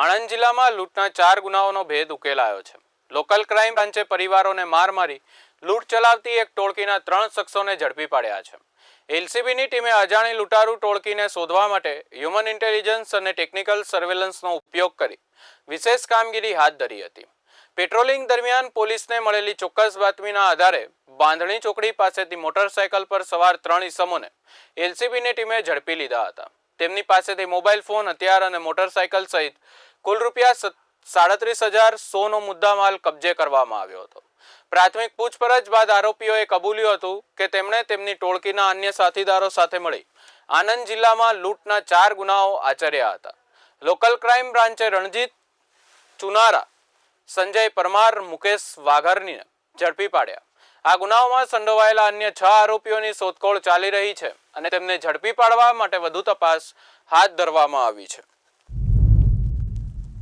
આણંદ જિલ્લામાં લૂંટના ચાર ગુનાઓનો ભેદ ઉકેલાયો છે. લોકલ ક્રાઇમ બ્રાન્ચે પરિવારોને માર મારી, લૂંટ ચલાવતી એક ટોળકીના ત્રણ શખ્સોને ઝડપી પાડ્યા છે. એલસીબીની ટીમે અજાણી લૂંટારૂ ટોળકીને શોધવા માટે હ્યુમન ઇન્ટેલિજન્સ અને ટેકનિકલ સર્વેલન્સનો ઉપયોગ કરી, વિશેષ કામગીરી હાથ ધરી હતી. પેટ્રોલિંગ દરમિયાન પોલીસને મળેલી ચોક્કસ બાતમીના આધારે બાંધણી ચોકડી પાસેથી મોટરસાયકલ પર સવાર ત્રણ ઇસમોને એલસીબીની ટીમે ઝડપી લીધા હતા. તેમની પાસેથી મોબાઈલ ફોન, હથિયાર અને મોટરસાયકલ સહિત કુલ રૂપિયા સાડત્રીસ હજાર સોનો મુદ્દામાલ કબજે કરવામાં આવ્યો હતો. પ્રાથમિક પૂછપરછ બાદ આરોપીઓએ કબૂલ્યું હતું કે તેમણે તેમની ટોળકીના અન્ય સાથીદારો સાથે મળી આનંદ જિલ્લામાં લૂંટના ચાર ગુનાઓ આચર્યા હતા. લોકલ ક્રાઇમ બ્રાન્ચે રણજીત ચુનારા, સંજય પરમાર, મુકેશ વાઘરની ઝડપી પાડ્યા. આ ગુનાઓમાં સંડોવાયેલા અન્ય છ આરોપીઓની શોધખોળ ચાલી રહી છે અને તેમને ઝડપી પાડવા માટે વધુ તપાસ હાથ ધરવામાં આવી છે.